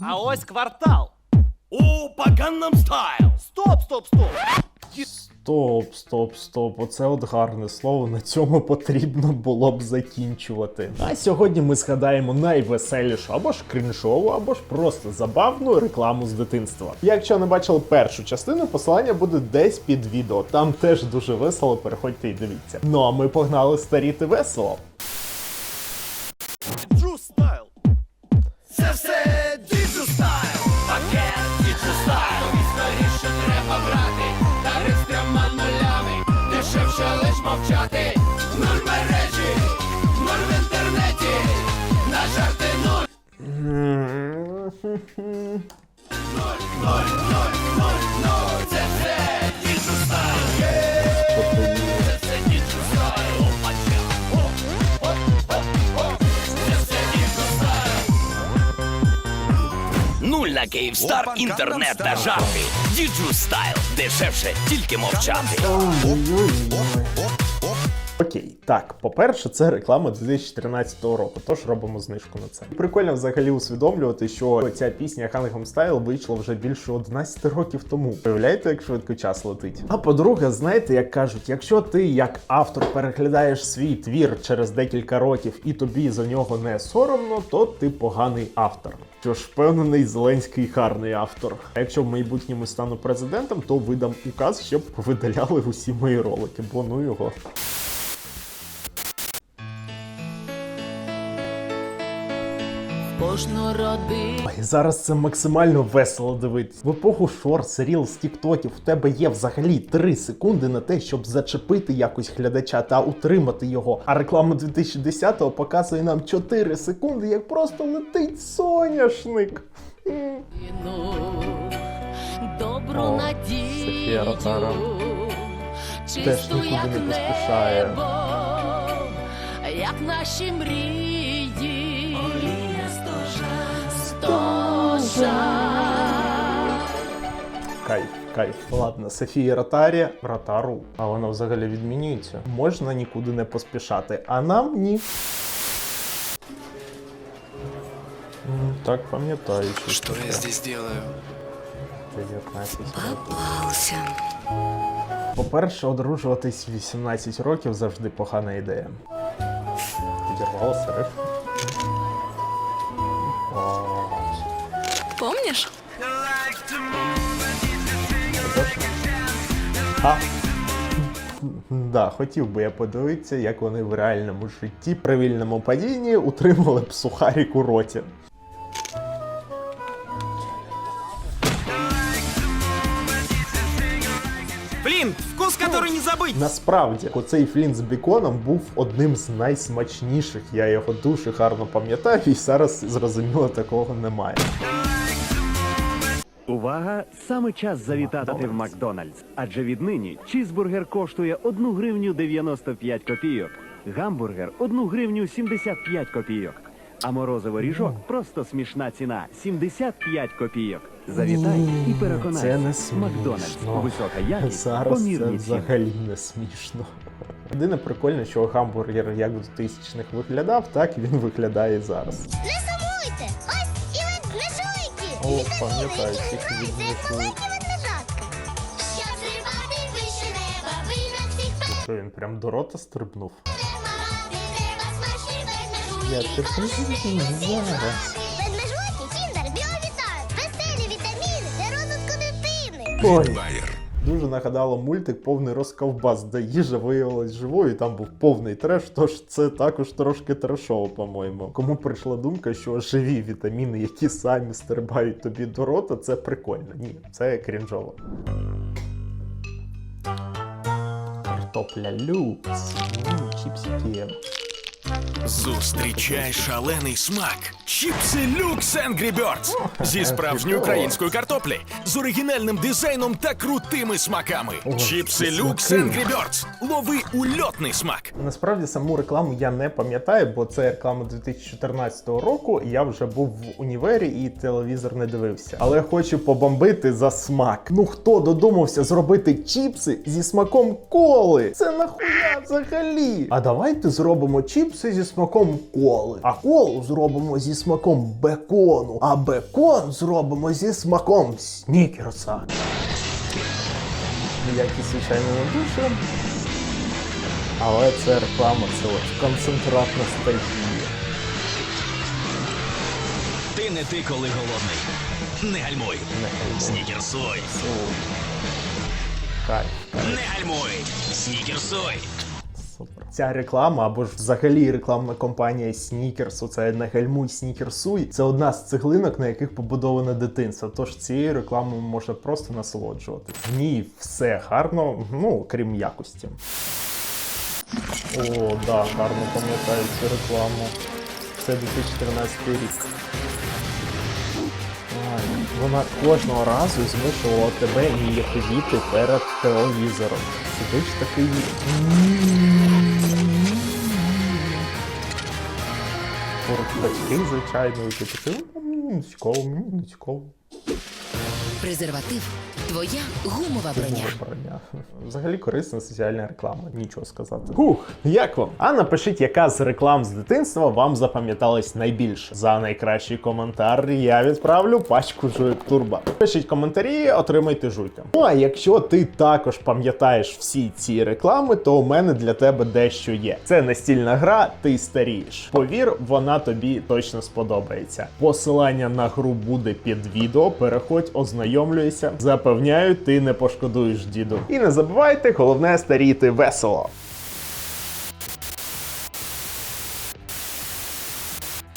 А ось квартал. Опа, Gangnam Style! Стоп, стоп, стоп. Стоп, стоп, стоп. Оце от гарне слово. На цьому потрібно було б закінчувати. А сьогодні ми згадаємо найвеселішу або ж крінжову, або ж просто забавну рекламу з дитинства. Якщо не бачили першу частину, посилання буде десь під відео. Там теж дуже весело. Переходьте і дивіться. Ну а ми погнали старіти весело. Мовчати. Нуль мережі, нуль в інтернеті, на жарти нуль. Нуль, нуль, нуль, нуль, нуль. Це все діджу стайл! Це все діджу стайл! Опача! Оп, оп, оп, оп. Це все діджу стайл! Нуль на Київстар, інтернет та жарти. Діджу стайл. Дешевше, тільки мовчати. Окей, так, по-перше, це реклама 2013 року, тож робимо знижку на це. Прикольно взагалі усвідомлювати, що ця пісня Gangnam Style вийшла вже більше 11 років тому. Уявляєте, як швидко час летить? А по-друге, знаєте, як кажуть, якщо ти як автор переглядаєш свій твір через декілька років і тобі за нього не соромно, то ти поганий автор. Що ж, впевнений, Зеленський гарний автор. А якщо в майбутньому стану президентом, то видам указ, щоб видаляли усі мої ролики, бо ну його. Кожну родину зараз це максимально весело дивитись. В епоху шорт, ріл з тіктоків в тебе є взагалі 3 секунди на те, щоб зачепити якось глядача та утримати його. А реклама 2010-го показує нам 4 секунди, як просто летить соняшник. Добру О, надію, Ротара. Теж чисту, нікуди як не поспішає. небо, як наші мрії. Кайф, кайф. Ладно, Софія Ротарі, Ротару. А вона взагалі відмінюється. Можна нікуди не поспішати, а нам ні. Так, пам'ятаю. Что я здесь делаю? 19 років. По-перше, одружуватись 18 років завжди погана ідея. Підірвалося Помниш? А. Да, хотів би я подивитися, як вони в реальному житті при вільному падінні утримали б сухарик у роті. Флинт, вкус, который не забыть. Насправді, оцей флінт з біконом був одним з найсмачніших. Я його дуже гарно пам'ятаю, і зараз зрозуміло такого немає. Увага! Саме час завітати в Макдональдс. Адже віднині чізбургер коштує 1 гривню 95 копійок, гамбургер 1 гривню 75 копійок. А морозиво ріжок просто смішна ціна 75 копійок. Завітай і переконайся. Це не смішно. Макдональдс. Висока якість, Зараз це ціни. взагалі не смішно. Єдине прикольне, що гамбургер як в 2000-х виглядав, так він виглядає і зараз. Ви на всіх Що він прям до рота стрибнув? Я тебе зараз. Ой, Байер. Дуже нагадало мультик повний розковбас, де їжа виявилась живою, і там був повний треш, тож це також трошки трешово, по-моєму. Кому прийшла думка, що живі вітаміни, які самі стрибають тобі до рота, це прикольно. Ні, це крінжово. Картопля люкс. Чіпсики. Зустрічай шалений смак. Чіпси Люкс Angry Birds зі справжньої української картоплі, з оригінальним дизайном та крутими смаками. Чіпси Люкс. Angry Birds. Лови ульотний смак. Насправді саму рекламу я не пам'ятаю, бо це реклама 2014 року. Я вже був в універі і телевізор не дивився. Але хочу побомбити за смак. Ну хто додумався зробити чіпси зі смаком коли? Це нахуя взагалі? А давайте зробимо чіпси чіпси зі смаком коли. А колу зробимо зі смаком бекону. А бекон зробимо зі смаком снікерса. Якість, звичайно, не дуже. Але це реклама, це от концентрат ностальгії. Ти не ти, коли голодний. Не гальмуй. Не гальмуй. Снікерсуй. Кайф. Не гальмуй. Снікерсуй. Ця реклама або ж взагалі рекламна кампанія Снікерсу, це не гальмуй Снікерсуй. Це одна з цеглинок, на яких побудоване дитинство. Тож цією рекламою можна просто насолоджувати. В ній все гарно, ну крім якості. О, да, гарно пам'ятаю цю рекламу. Це 2014 рік. Вона кожного разу змушувала тебе ніяковіти перед телевізором. Сидиш такий. Поруч звичайно, і ти такий, «М, не цікаво, мені цікаво. Презерватив твоя гумова броня. Броня. Взагалі корисна соціальна реклама, нічого сказати. Хух, як вам? А напишіть, яка з реклам з дитинства вам запам'яталась найбільше. За найкращий коментар я відправлю пачку жуйок турба. Пишіть коментарі, отримайте жуйка. Ну а якщо ти також пам'ятаєш всі ці реклами, то у мене для тебе дещо є. Це настільна гра, ти старієш. Повір, вона тобі точно сподобається. Посилання на гру буде під відео. Переходь, ознайомлюйся. Запевняю, ти не пошкодуєш діду. І не забувайте, головне старіти весело.